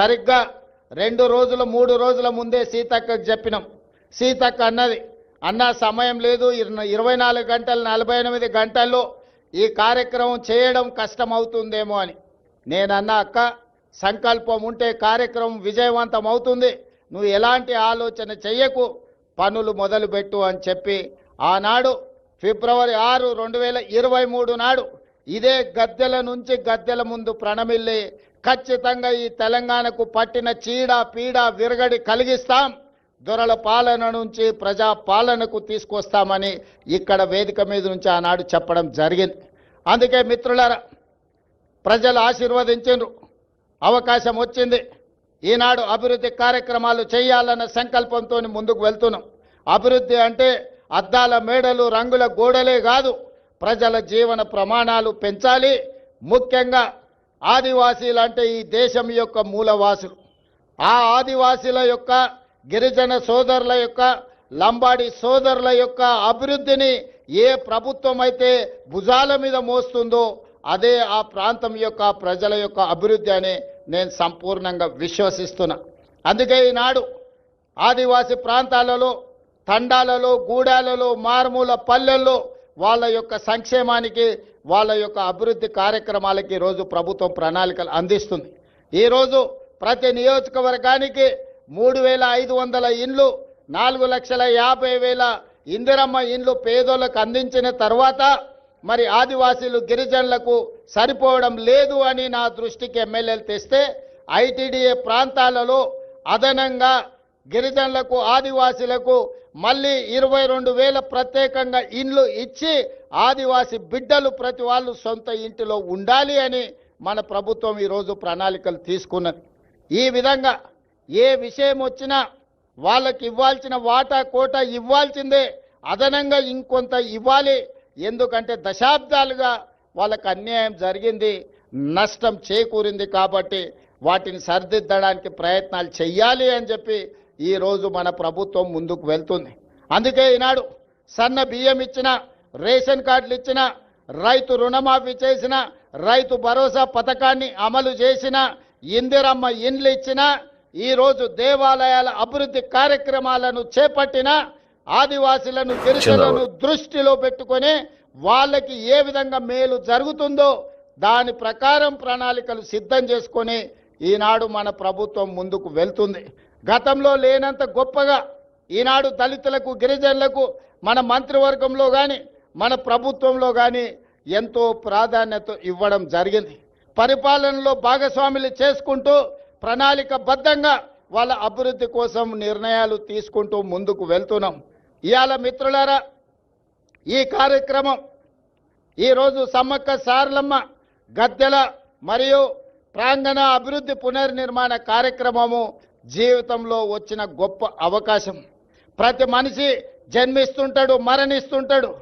సరిగ్గా రెండు రోజులు మూడు రోజుల ముందే సీతక్కకు చెప్పినాం. సీతక్క అన్నది అన్న సమయం లేదు. ఇరవై నాలుగు గంటలు నలభై ఎనిమిది గంటల్లో ఈ కార్యక్రమం చేయడం కష్టం అవుతుందేమో అని. నేనన్నా అక్క సంకల్పం ఉంటే కార్యక్రమం విజయవంతం అవుతుంది. నువ్వు ఎలాంటి ఆలోచన చెయ్యకు. పనులు మొదలుపెట్టు అని చెప్పి ఆనాడు ఫిబ్రవరి ఆరు రెండు వేల ఇరవై మూడు నాడు ఇదే గద్దెల నుంచి గద్దెల ముందు ప్రణమిల్లి ఖచ్చితంగా ఈ తెలంగాణకు పట్టిన చీడ పీడ విరగడి కలిగిస్తాం. దొరల పాలన నుంచి ప్రజా పాలనకు తీసుకొస్తామని ఇక్కడ వేదిక మీద నుంచి ఆనాడు చెప్పడం జరిగింది. అందుకే మిత్రులారా ప్రజలు ఆశీర్వదించారు అవకాశం వచ్చింది. ఈనాడు అభివృద్ధి కార్యక్రమాలు చేయాలన్న సంకల్పంతో ముందుకు వెళ్తున్నాం. అభివృద్ధి అంటే అద్దాల మేడలు రంగుల గోడలే కాదు ప్రజల జీవన ప్రమాణాలు పెంచాలి. ముఖ్యంగా ఆదివాసీలు అంటే ఈ దేశం యొక్క మూలవాసులు. ఆ ఆదివాసీల యొక్క గిరిజన సోదరుల యొక్క లంబాడి సోదరుల యొక్క అభివృద్ధిని ఏ ప్రభుత్వం అయితే భుజాల మీద మోస్తుందో అదే ఆ ప్రాంతం యొక్క ప్రజల యొక్క అభివృద్ధి అని నేను సంపూర్ణంగా విశ్వసిస్తున్నా. అందుకే ఈనాడు ఆదివాసీ ప్రాంతాలలో తండాలలో గూడాలలో మారుమూల పల్లెల్లో వాళ్ళ యొక్క సంక్షేమానికి వాళ్ళ యొక్క అభివృద్ధి కార్యక్రమాలకి ఈరోజు ప్రభుత్వం ప్రణాళికలు అందిస్తుంది. ఈరోజు ప్రతి నియోజకవర్గానికి మూడు వేల ఐదు వందల ఇండ్లు నాలుగు లక్షల యాభై వేల ఇందిరమ్మ ఇండ్లు పేదోళ్ళకు అందించిన తర్వాత మరి ఆదివాసీలు గిరిజనులకు సరిపోవడం లేదు అని నా దృష్టికి ఎమ్మెల్యేలు తెస్తే ఐటీడీఏ ప్రాంతాలలో అదనంగా గిరిజనులకు ఆదివాసీలకు మళ్ళీ ఇరవై రెండు వేల ప్రత్యేకంగా ఇండ్లు ఇచ్చి ఆదివాసి బిడ్డలు ప్రతి వాళ్ళు సొంత ఇంటిలో ఉండాలి అని మన ప్రభుత్వం ఈరోజు ప్రణాళికలు తీసుకున్నది. ఈ విధంగా ఏ విషయం వచ్చినా వాళ్ళకి ఇవ్వాల్సిన వాటా కోట ఇవ్వాల్సిందే. అదనంగా ఇంకొంత ఇవ్వాలి. ఎందుకంటే దశాబ్దాలుగా వాళ్ళకు అన్యాయం జరిగింది నష్టం చేకూరింది కాబట్టి వాటిని సరిదిద్దడానికి ప్రయత్నాలు చెయ్యాలి అని చెప్పి ఈరోజు మన ప్రభుత్వం ముందుకు వెళ్తుంది. అందుకే ఈనాడు సన్న బియ్యం ఇచ్చిన రేషన్ కార్డులు ఇచ్చిన రైతు రుణమాఫీ చేసిన రైతు భరోసా పథకాన్ని అమలు చేసిన ఇందిరమ్మ ఇండ్లు ఇచ్చిన ఈరోజు దేవాలయాల అభివృద్ధి కార్యక్రమాలను చేపట్టిన ఆదివాసులను గిరిజనులను దృష్టిలో పెట్టుకొని వాళ్ళకి ఏ విధంగా మేలు జరుగుతుందో దాని ప్రకారం ప్రణాళికలు సిద్ధం చేసుకొని ఈనాడు మన ప్రభుత్వం ముందుకు వెళ్తుంది. గతంలో లేనంత గొప్పగా ఈనాడు దళితులకు గిరిజనులకు మన మంత్రివర్గంలో కానీ మన ప్రభుత్వంలో కానీ ఎంతో ప్రాధాన్యత ఇవ్వడం జరిగింది. పరిపాలనలో భాగస్వాములు చేసుకుంటూ ప్రణాళికబద్ధంగా వాళ్ళ అభివృద్ధి కోసం నిర్ణయాలు తీసుకుంటూ ముందుకు వెళ్తున్నాం. ఇవాళ మిత్రులారా ఈ కార్యక్రమం ఈరోజు సమ్మక్క సారలమ్మ గద్దెల మరియు ప్రాంగణ అభివృద్ధి పునర్నిర్మాణ కార్యక్రమము జీవితంలో వచ్చిన గొప్ప అవకాశం. ప్రతి మనిషి జన్మిస్తుంటాడు మరణిస్తుంటాడు.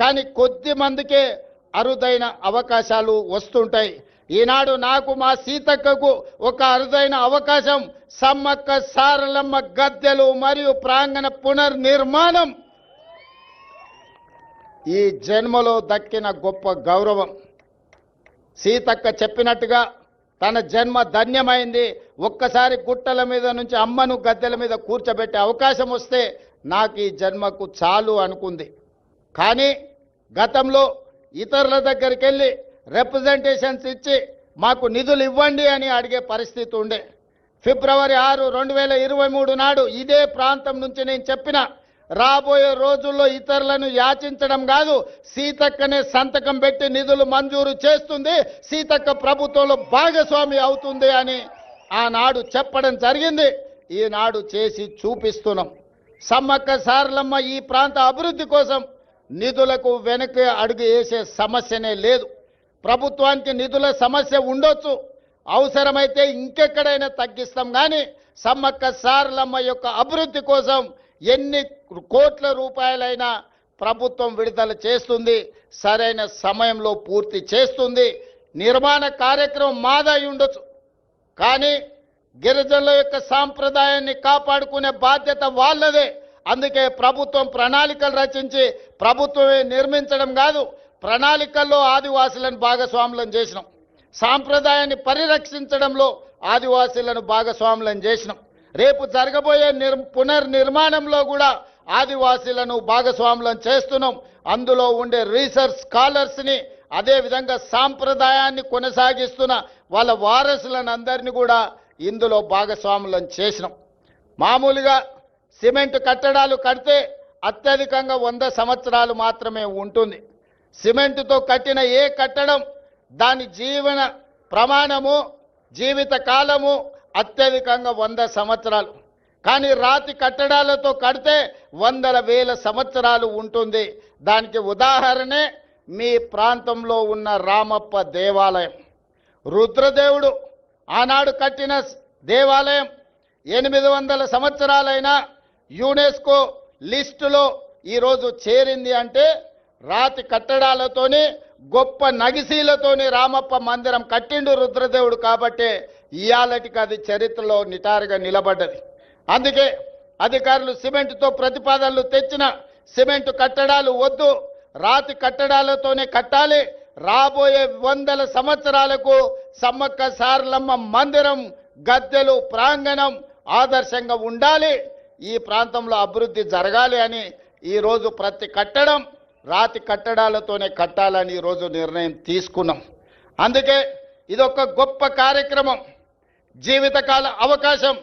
కానీ కొద్ది మందికే అరుదైన అవకాశాలు వస్తుంటాయి. ఈనాడు నాకు మా సీతక్కకు ఒక అరుదైన అవకాశం. సమ్మక్క సారలమ్మ గద్దెలు మరియు ప్రాంగణ పునర్నిర్మాణం. ఈ జన్మలో దక్కిన గొప్ప గౌరవం. సీతక్క చెప్పినట్టుగా తన జన్మ ధన్యమైంది. ఒక్కసారి గుట్టల మీద నుంచి అమ్మను గద్దెల మీద కూర్చోబెట్టే అవకాశం వస్తే నాకు ఈ జన్మకు చాలు అనుకుంది. కానీ గతంలో ఇతరుల దగ్గరికి వెళ్ళి రిప్రజెంటేషన్స్ ఇచ్చి మాకు నిధులు ఇవ్వండి అని అడిగే పరిస్థితి ఉండే. ఫిబ్రవరి ఆరు రెండు వేల ఇరవై మూడు నాడు ఇదే ప్రాంతం నుంచి నేను చెప్పిన రాబోయే రోజుల్లో ఇతరులను యాచించడం కాదు సీతక్కనే సంతకం పెట్టి నిధులు మంజూరు చేస్తుంది సీతక్క ప్రభుత్వంలో భాగస్వామి అవుతుంది అని ఆనాడు చెప్పడం జరిగింది. ఈనాడు చేసి చూపిస్తున్నాం. సమ్మక్క సారలమ్మ ఈ ప్రాంత అభివృద్ధి కోసం నిధులకు వెనక అడుగు వేసే సమస్యనే లేదు. ప్రభుత్వానికి నిధుల సమస్య ఉండొచ్చు. అవసరమైతే ఇంకెక్కడైనా తగ్గిస్తాం కానీ సమ్మక్క సారలమ్మ యొక్క అభివృద్ధి కోసం ఎన్ని కోట్ల రూపాయలైనా ప్రభుత్వం విడుదల చేస్తుంది సరైన సమయంలో పూర్తి చేస్తుంది నిర్మాణ కార్యక్రమం మాదై ఉండొచ్చు. కానీ గిరిజనుల యొక్క సాంప్రదాయాన్ని కాపాడుకునే బాధ్యత వాళ్ళదే. అందుకే ప్రభుత్వం ప్రణాళికలు రచించి ప్రభుత్వమే నిర్మించడం కాదు ప్రణాళికల్లో ఆదివాసులను భాగస్వాములను చేసినాం. సాంప్రదాయాన్ని పరిరక్షించడంలో ఆదివాసులను భాగస్వాములను చేసినాం. రేపు జరగబోయే నిర్ పునర్నిర్మాణంలో కూడా ఆదివాసీలను భాగస్వాములను చేస్తున్నాం. అందులో ఉండే రీసెర్చ్ స్కాలర్స్ని అదేవిధంగా సాంప్రదాయాన్ని కొనసాగిస్తున్న వాళ్ళ వారసులను అందరినీ కూడా ఇందులో భాగస్వాములను చేసినాం. మామూలుగా సిమెంట్ కట్టడాలు కడితే అత్యధికంగా వంద సంవత్సరాలు మాత్రమే ఉంటుంది. సిమెంటుతో కట్టిన ఏ కట్టడం దాని జీవన ప్రమాణము జీవిత కాలము అత్యధికంగా వంద సంవత్సరాలు. కానీ రాతి కట్టడాలతో కడితే వందల వేల సంవత్సరాలు ఉంటుంది. దానికి ఉదాహరణే మీ ప్రాంతంలో ఉన్న రామప్ప దేవాలయం. రుద్రదేవుడు ఆనాడు కట్టిన దేవాలయం ఎనిమిది వందల సంవత్సరాలైన యునెస్కో లిస్టులో ఈరోజు చేరింది అంటే రాతి కట్టడాలతోని గొప్ప నగిశీలతోని రామప్ప మందిరం కట్టిండు రుద్రదేవుడు కాబట్టే ఇయాలటికి అది చరిత్రలో నిటారుగా నిలబడ్డది. అందుకే అధికారులు సిమెంట్తో ప్రతిపాదనలు తెచ్చిన సిమెంట్ కట్టడాలు వద్దు. రాతి కట్టడాలతోనే కట్టాలి. రాబోయే వందల సంవత్సరాలకు సమ్మక్క సారలమ్మ మందిరం గద్దెలు ప్రాంగణం ఆదర్శంగా ఉండాలి. ఈ ప్రాంతంలో అభివృద్ధి జరగాలి అని ఈరోజు ప్రతి కట్టడం రాతి కట్టడాలతోనే కట్టాలని ఈరోజు నిర్ణయం తీసుకున్నాం. అందుకే ఇదొక గొప్ప కార్యక్రమం. జీవితకాల అవకాశం.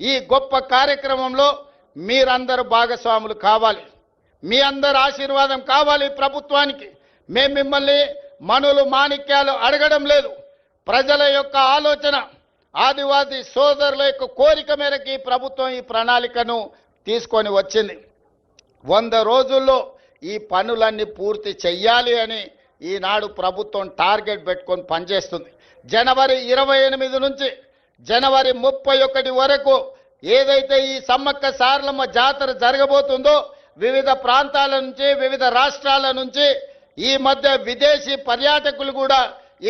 ఈ గొప్ప కార్యక్రమంలో మీరందరూ భాగస్వాములు కావాలి. మీ అందరి ఆశీర్వాదం కావాలి ప్రభుత్వానికి. మేము మిమ్మల్ని మనులు మాణిక్యాలు అడగడం లేదు. ప్రజల యొక్క ఆలోచన ఆదివాసి సోదరుల యొక్క కోరిక మేరకు ఈ ప్రభుత్వం ఈ ప్రణాళికను తీసుకొని వచ్చింది. వంద రోజుల్లో ఈ పనులన్నీ పూర్తి చెయ్యాలి అని ఈనాడు ప్రభుత్వం టార్గెట్ పెట్టుకొని పనిచేస్తుంది. జనవరి ఇరవై ఎనిమిది నుంచి జనవరి ముప్పై ఒకటి వరకు ఏదైతే ఈ సమ్మక్క సారలమ్మ జాతర జరగబోతుందో వివిధ ప్రాంతాల నుంచి వివిధ రాష్ట్రాల నుంచి ఈ మధ్య విదేశీ పర్యాటకులు కూడా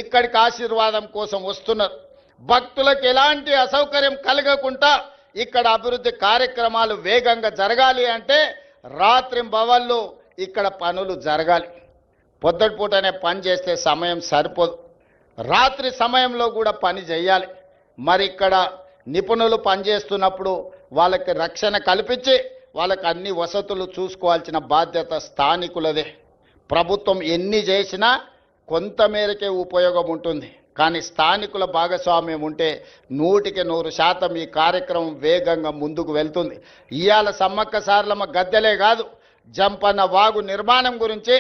ఇక్కడికి ఆశీర్వాదం కోసం వస్తున్నారు. భక్తులకు ఎలాంటి అసౌకర్యం కలగకుండా ఇక్కడ అభివృద్ధి కార్యక్రమాలు వేగంగా జరగాలి అంటే రాత్రి భవన్లు ఇక్కడ పనులు జరగాలి. పొద్దుటిపూటనే పని చేస్తే సమయం సరిపోదు. రాత్రి సమయంలో కూడా పని చేయాలి. మరి ఇక్కడ నిపుణులు పనిచేస్తున్నప్పుడు వాళ్ళకి రక్షణ కల్పించి వాళ్ళకి అన్ని వసతులు చూసుకోవాల్సిన బాధ్యత స్థానికులదే. ప్రభుత్వం ఎన్ని చేసినా కొంతమేరకే ఉపయోగం ఉంటుంది. కానీ స్థానికుల భాగస్వామ్యం ఉంటే నూటికి నూరు శాతం ఈ కార్యక్రమం వేగంగా ముందుకు వెళ్తుంది. ఇవాళ సమ్మక్క సార్లమ్మ గద్దెలే కాదు జంపన్న వాగు నిర్మాణం గురించి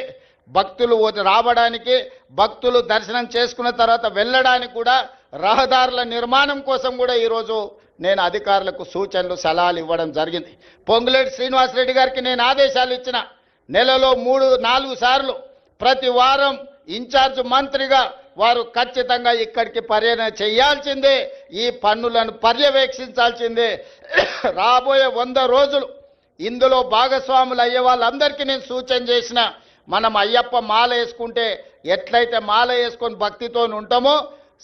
భక్తులు రావడానికి భక్తులు దర్శనం చేసుకున్న తర్వాత వెళ్ళడానికి కూడా రహదారుల నిర్మాణం కోసం కూడా ఈరోజు నేను అధికారులకు సూచనలు సలహాలు ఇవ్వడం జరిగింది. పొంగులేటి శ్రీనివాసరెడ్డి గారికి నేను ఆదేశాలు ఇచ్చిన నెలలో మూడు నాలుగు సార్లు ప్రతి వారం ఇన్ఛార్జ్ మంత్రిగా వారు ఖచ్చితంగా ఇక్కడికి పర్యటన చేయాల్సిందే ఈ పన్నులను పర్యవేక్షించాల్సిందే. రాబోయే వంద రోజులు ఇందులో భాగస్వాములు అయ్యే వాళ్ళందరికీ నేను సూచన చేసిన మనం అయ్యప్ప మాల వేసుకుంటే ఎట్లయితే మాల వేసుకొని భక్తితో ఉంటామో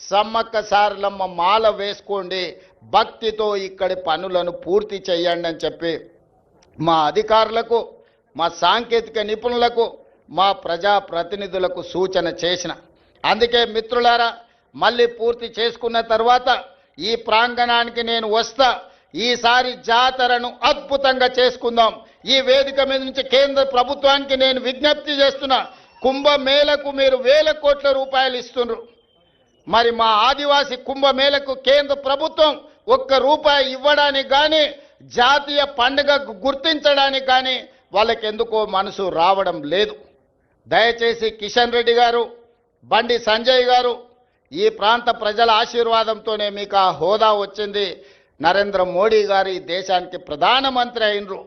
సమ్మక్క సారలమ్మ మాల వేసుకోండి భక్తితో ఇక్కడి పనులను పూర్తి చేయండి అని చెప్పి మా అధికారులకు మా సాంకేతిక నిపుణులకు మా ప్రజా ప్రతినిధులకు సూచన చేసిన. అందుకే మిత్రులారా మళ్ళీ పూర్తి చేసుకున్న తర్వాత ఈ ప్రాంగణానికి నేను వస్తా ఈసారి జాతరను అద్భుతంగా చేసుకుందాం. ఈ వేదిక మీద నుంచి కేంద్ర ప్రభుత్వానికి నేను విజ్ఞప్తి చేస్తున్నా కుంభమేళకు మీరు వేల కోట్ల రూపాయలు ఇస్తున్నారు మరి మా ఆదివాసి కుంభమేళకు కేంద్ర ప్రభుత్వం ఒక్క రూపాయి ఇవ్వడానికి కానీ జాతీయ పండుగ గుర్తించడానికి కానీ వాళ్ళకి ఎందుకో మనసు రావడం లేదు. దయచేసి కిషన్ రెడ్డి గారు బండి సంజయ్ గారు ఈ ప్రాంత ప్రజల ఆశీర్వాదంతోనే మీకు ఆ హోదా వచ్చింది. నరేంద్ర మోడీ గారు ఈ దేశానికి ప్రధానమంత్రి అయినరు.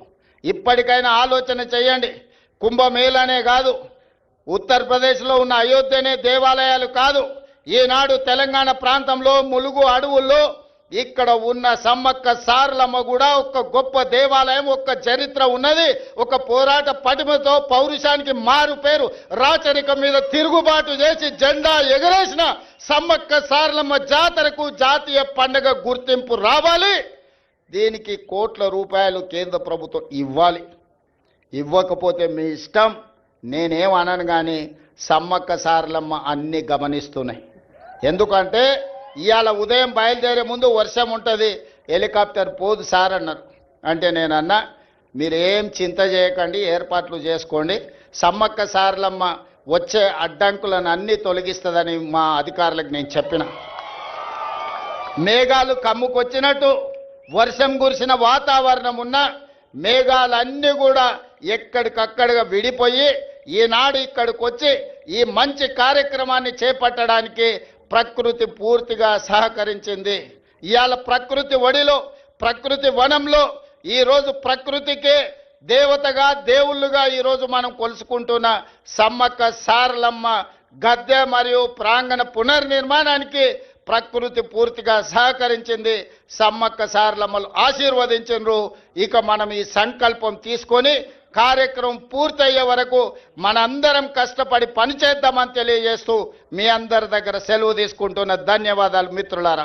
ఇప్పటికైనా ఆలోచన చేయండి. కుంభమేళనే కాదు ఉత్తరప్రదేశ్లో ఉన్న అయోధ్యనే దేవాలయాలు కాదు. ఈనాడు తెలంగాణ ప్రాంతంలో ములుగు అడవుల్లో ఇక్కడ ఉన్న సమ్మక్క సారలమ్మ కూడా ఒక గొప్ప దేవాలయం ఒక చరిత్ర ఉన్నది. ఒక పోరాట పటిమతో పౌరుషానికి మారు పేరు రాచరిక మీద తిరుగుబాటు చేసి జెండా ఎగరేసిన సమ్మక్క సారలమ్మ జాతరకు జాతీయ పండుగ గుర్తింపు రావాలి. దీనికి కోట్ల రూపాయలు కేంద్ర ప్రభుత్వం ఇవ్వాలి. ఇవ్వకపోతే మీ ఇష్టం. నేనేం అనను కానీ సమ్మక్క సారలమ్మ అన్ని గమనిస్తున్నాయి. ఎందుకంటే ఇవాళ ఉదయం బయలుదేరే ముందు వర్షం ఉంటుంది. హెలికాప్టర్ పోదు సార్ అన్నారు. అంటే నేను అన్నా మీరు ఏం చింత చేయకండి ఏర్పాట్లు చేసుకోండి. సమ్మక్క సార్లమ్మ వచ్చే అడ్డంకులను అన్నీ తొలగిస్తుందని మా అధికారులకు నేను చెప్పిన. మేఘాలు కమ్ముకొచ్చినట్టు వర్షం కురిసిన వాతావరణం ఉన్న మేఘాలన్నీ కూడా ఎక్కడికక్కడిగా విడిపోయి ఈనాడు ఇక్కడికి వచ్చి ఈ మంచి కార్యక్రమాన్ని చేపట్టడానికి ప్రకృతి పూర్తిగా సహకరించింది. ఇవాళ ప్రకృతి ఒడిలో ప్రకృతి వనంలో ఈరోజు ప్రకృతికే దేవతగా దేవుళ్ళుగా ఈరోజు మనం కొలుసుకుంటున్న సమ్మక్క సారలమ్మ గద్దె మరియు ప్రాంగణ పునర్నిర్మాణానికి ప్రకృతి పూర్తిగా సహకరించింది. సమ్మక్క సారలమ్మలు ఆశీర్వదించరు ఇక మనం ఈ సంకల్పం తీసుకొని కార్యక్రమం పూర్తయ్యే వరకు మనందరం కష్టపడి పనిచేద్దామని తెలియజేస్తూ మీ అందరి దగ్గర సెలవు తీసుకుంటున్న ధన్యవాదాలు మిత్రులారా.